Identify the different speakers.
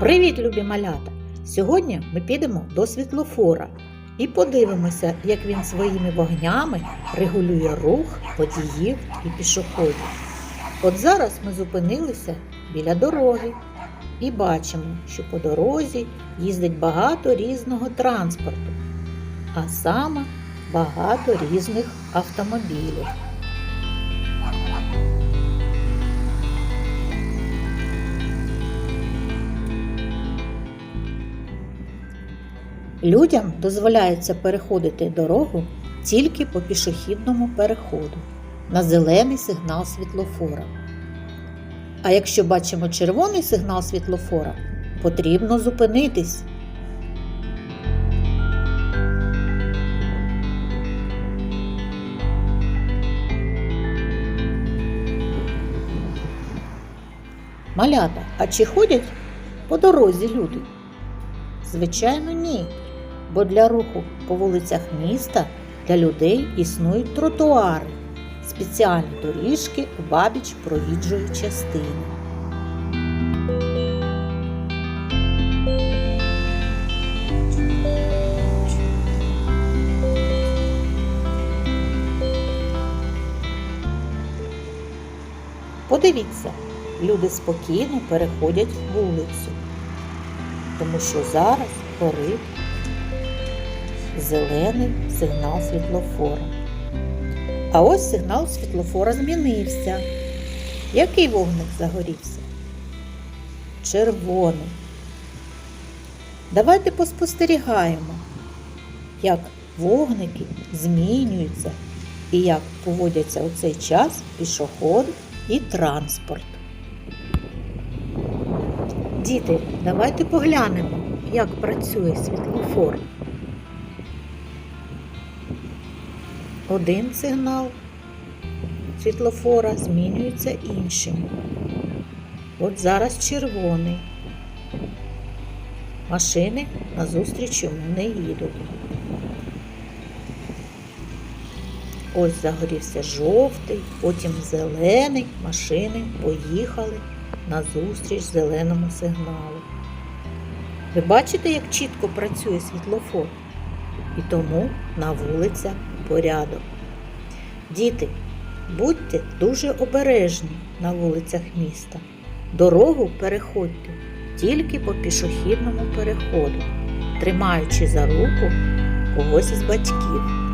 Speaker 1: Привіт, любі малята! Сьогодні ми підемо до світлофора і подивимося, як він своїми вогнями регулює рух водіїв і пішоходів. От зараз ми зупинилися біля дороги і бачимо, що по дорозі їздить багато різного транспорту, а саме багато різних автомобілів. Людям дозволяється переходити дорогу тільки по пішохідному переходу на зелений сигнал світлофора. А якщо бачимо червоний сигнал світлофора, потрібно зупинитись. Малята, а чи ходять по дорозі люди? Звичайно, ні. Бо для руху по вулицях міста для людей існують тротуари, спеціальні доріжки у бабіч проїжджої частини. Подивіться, люди спокійно переходять вулицю тому що зараз горить зелений сигнал світлофора. А ось сигнал світлофора змінився. Який вогник загорівся? Червоний. Давайте поспостерігаємо, як вогники змінюються і як поводяться у цей час пішоход і транспорт. Діти, давайте поглянемо, як працює світлофор. Один сигнал світлофора змінюється іншим. От зараз червоний. Машини назустріч йому не їдуть. Ось загорівся жовтий, потім зелений, машини поїхали назустріч зеленому сигналу. Ви бачите, як чітко працює світлофор? І тому на вулицях порядок. Діти, будьте дуже обережні на вулицях міста. Дорогу переходьте тільки по пішохідному переходу, тримаючи за руку когось із батьків.